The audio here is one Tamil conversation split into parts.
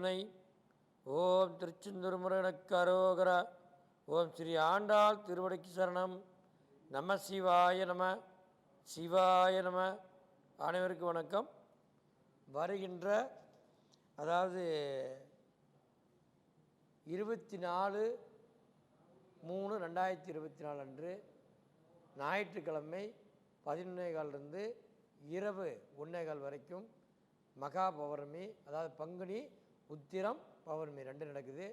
துணை. ஓம் திருச்செந்தூர் முருகனுக்கு அரோகரா. ஓம் ஸ்ரீ ஆண்டாள் திருவடிக்கு சரணம். நம சிவாய நம. சிவாய நம. அனைவருக்கும் வணக்கம். வருகின்ற அதாவது இருபத்தி நாலு மூணு ரெண்டாயிரத்தி இருபத்தி நாலு அன்று ஞாயிற்றுக்கிழமை பதினொன்னே காலிலிருந்து இரவு ஒன்றே கால் வரைக்கும் மகா பௌர்ணமி அதாவது பங்குனி உத்திரம் பௌர்ணமி ரெண்டு நடக்குது.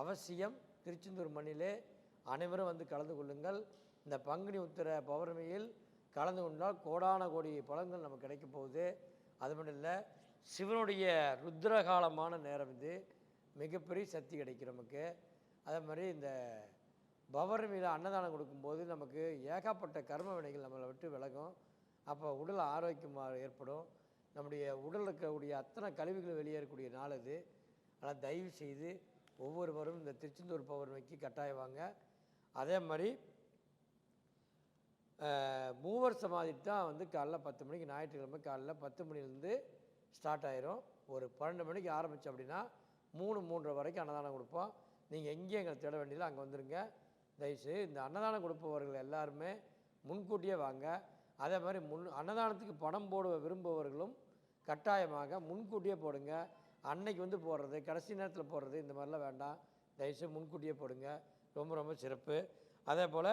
அவசியம் திருச்செந்தூர் மண்ணிலே அனைவரும் வந்து கலந்து கொள்ளுங்கள். இந்த பங்குனி உத்திர பௌர்ணமியில் கலந்து கொண்டால் கோடான கோடி பலன்கள் நமக்கு கிடைக்க போகுது. அது மட்டும் இல்லை சிவனுடைய ருத்ரகாலமான நேரம் இது. மிகப்பெரிய சக்தி கிடைக்கும் நமக்கு. அதே மாதிரி இந்த பௌர்ணமியில் அன்னதானம் கொடுக்கும்போது நமக்கு ஏகப்பட்ட கர்ம வினைகள் நம்மளை விட்டு விலகும். அப்போ உடல் ஆரோக்கியமாக ஏற்படும். நம்முடைய உடலில் இருக்கக்கூடிய அத்தனை கழிவுகள் வெளியேறக்கூடிய நாள் அது. ஆனால் தயவு செய்து ஒவ்வொருவரும் இந்த திருச்செந்தூர் பௌர்ணமிக்கு கட்டாயவாங்க அதே மாதிரி மூவர் சமாதி தான் வந்து காலைல பத்து மணிக்கு ஞாயிற்றுக்கிழமை காலைல பத்து மணிலேருந்து ஸ்டார்ட் ஆயிரும். ஒரு பன்னெண்டு மணிக்கு ஆரம்பித்தோம் அப்படின்னா மூணு மூன்றரை வரைக்கும் அன்னதானம் கொடுப்போம். நீங்கள் எங்கேயும் எங்களை தேட வேண்டியதில்லை அங்கே வந்துருங்க. தயவுசெய்து இந்த அன்னதானம் கொடுப்பவர்கள் எல்லாருமே முன்கூட்டியே வாங்க. அதே மாதிரி முன் அன்னதானத்துக்கு பணம் போட விரும்புபவர்களும் கட்டாயமாக முன்கூட்டியே போடுங்க. அன்னைக்கு வந்து போடுறது கடைசி நேரத்தில் போடுறது இந்த மாதிரிலாம் வேண்டாம். தயவுசெய்து முன்கூட்டியே போடுங்க. ரொம்ப ரொம்ப சிறப்பு. அதே போல்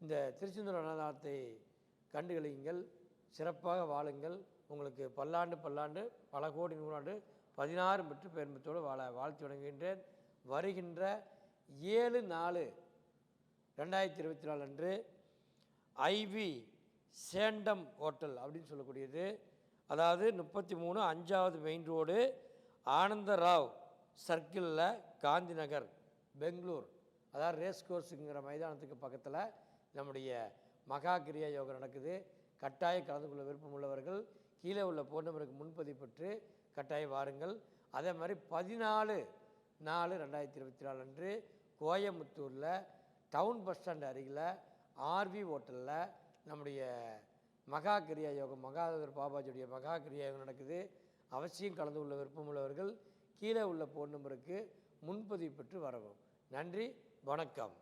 இந்த திருச்செந்தூர் அன்னதானத்தை கண்டுகளியுங்கள். சிறப்பாக வாழுங்கள். உங்களுக்கு பல்லாண்டு பல்லாண்டு பல கோடி நூறாண்டு பதினாறு பெற்று பெருமத்தோடு வாழ வாழ்த்து வழங்குகின்றேன் வருகின்ற ஏழு நாலு ரெண்டாயிரத்தி இருபத்தி நாலு அன்று ஐவி சேண்டம் ஹோட்டல் அப்படின்னு சொல்லக்கூடியது. அதாவது முப்பத்தி மூணு அஞ்சாவது மெயின் ரோடு ஆனந்தராவ் சர்க்கிளில் காந்தி நகர் பெங்களூர். அதாவது ரேஸ் கோர்ஸுங்கிற மைதானத்துக்கு பக்கத்தில் நம்முடைய மகா கிரியா யோகம் நடக்குது. கட்டாயம் கலந்து கொள்ள விருப்பம் உள்ளவர்கள் கீழே உள்ள போன் நம்பருக்கு முன்பதிவு பெற்று கட்டாயம் வாருங்கள். அதே மாதிரி பதினாலு நாலு ரெண்டாயிரத்தி இருபத்தி நாலு அன்று கோயம்புத்தூரில் டவுன் பஸ் ஸ்டாண்ட் அருகில் ஆர்வி ஹோட்டலில் நம்முடைய மகா கிரியா யோகம் மகாதர் பாபாஜியுடைய மகா கிரியா யோகம் நடக்குது. அவசியம் கலந்து கொள்ள விருப்பம் உள்ளவர்கள் கீழே உள்ள ஃபோன் நம்பருக்கு முன்பதிவு பெற்று வரவும். நன்றி வணக்கம்.